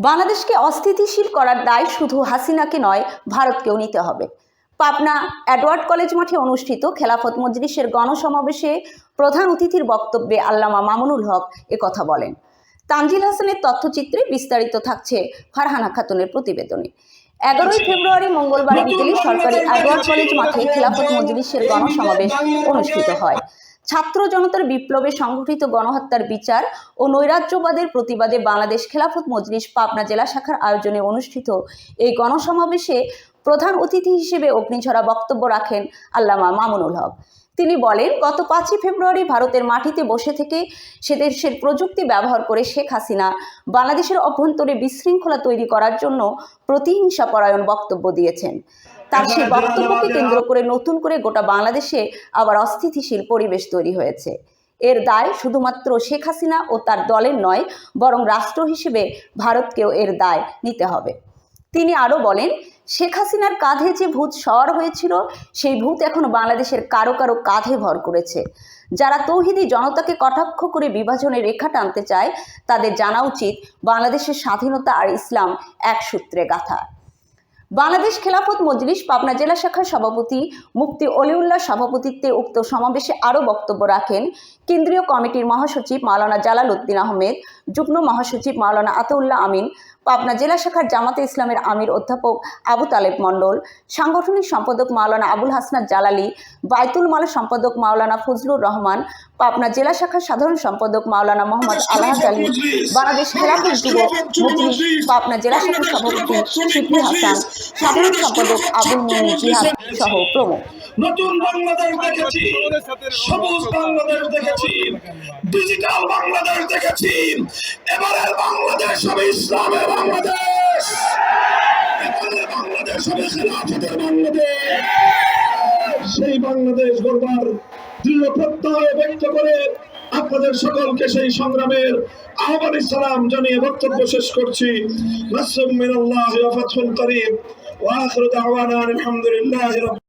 বাংলাদেশকে অস্থিতিশীল করার দায় শুধু হাসিনাকে নয়, ভারতকেও নিতে হবে। পাবনা অ্যাডওয়ার্ড কলেজ মাঠে অনুষ্ঠিত খেলাফত মজলিসের গণসমাবেশে প্রধান অতিথির বক্তব্যে আল্লামা মামুনুল হক এ কথা বলেন। তানজিল হাসানের তথ্যচিত্রে বিস্তারিত থাকছে ফারহানা খাতুনের প্রতিবেদনে। এগারোই ফেব্রুয়ারি মঙ্গলবার বিকেলে সরকারি অ্যাডওয়ার্ড কলেজ মাঠে খেলাফত মজলিসের গণসমাবেশ অনুষ্ঠিত হয়। ছাত্র জনতার বিপ্লবে সংঘটিত গণহত্যার বিচার ও নৈরাজ্যবাদের প্রতিবাদে বাংলাদেশ খেলাফত মজলিস পাবনা জেলা শাখার আয়োজনে অনুষ্ঠিত এই গণসমাবেশে প্রধান অতিথি হিসেবে অগ্নিঝরা বক্তব্য রাখেন আল্লামা মামুনুল হক। তিনি বলেন, গত পাঁচই ফেব্রুয়ারি ভারতের মাটিতে বসে থেকে সে দেশের প্রযুক্তি ব্যবহার করে শেখ হাসিনা বাংলাদেশের অভ্যন্তরে বিশৃঙ্খলা তৈরি করার জন্য প্রতিহিংসা পরায়ণ বক্তব্য দিয়েছেন। তার সেই বক্তব্যকে কেন্দ্র করে নতুন করে গোটা বাংলাদেশে আবার অস্থিতিশীল পরিবেশ তৈরি হয়েছে। এর দায় শুধুমাত্র শেখ হাসিনা ও তার দলের নয় বরং রাষ্ট্র হিসেবে ভারতকেও এর দায় নিতে হবে। তিনি আরও বলেন শেখ হাসিনার কাঁধে যে ভূত সওয়ার হয়েছিল সেই ভূত এখন বাংলাদেশের কারও কারও কাঁধে ভর করেছে। যারা তৌহিদি জনতাকে কটাক্ষ করে বিভাজনের রেখা টানতে চায় তাদের জানা উচিত বাংলাদেশের স্বাধীনতা আর ইসলাম এক সূত্রে গাথা। বাংলাদেশ খেলাফত মজলিস পাবনা জেলা শাখার সভাপতি মুক্তি অলিউল্লাহ সভাপতিত্বে উক্ত সমাবেশে আরও বক্তব্য রাখেন কেন্দ্রীয় কমিটির মহাসচিব মালানা জালাল উদ্দিন আহমেদ যুগ্ম মহাসচিব মাওলানা আতাউল্লাহ আমিন পাবনা জেলা শাখার জামাতে ইসলামের আমির অধ্যাপক আবু তালেব মণ্ডল সাংগঠনিক সম্পাদক মাওলানা আবুল হাসনাত জালালি বাইতুল মাল সম্পাদক মাওলানা ফজলুর রহমান পাবনা জেলা শাখার সাধারণ সম্পাদক মাওলানা মোহাম্মদ আলহাজ আলী বাংলাদেশ খেলাফত যুব পাবনা জেলা শাখার সভাপতি শিবলি হাসান সাধারণ সম্পাদক আবুল মুনি জিহাদ সহ নতুন বাংলাদেশ দেখেছি। সবুজ বাংলাদেশ দেখেছি। ডিজিটাল বাংলাদেশ দেখেছি। বাংলাদেশ হবে ইসলামের বাংলাদেশ। বাংলাদেশ হবে খেলাফতের বাংলাদেশ। সেই বাংলাদেশ গড়বার দৃঢ় প্রত্যয় ব্যক্ত করে আপনাদের সকলকে সেই সংগ্রামের আহ্বান সালাম জানিয়ে বক্তব্য শেষ করছি। মিনাল্লাহি করিম। وآخر دعوانا الحمد لله رب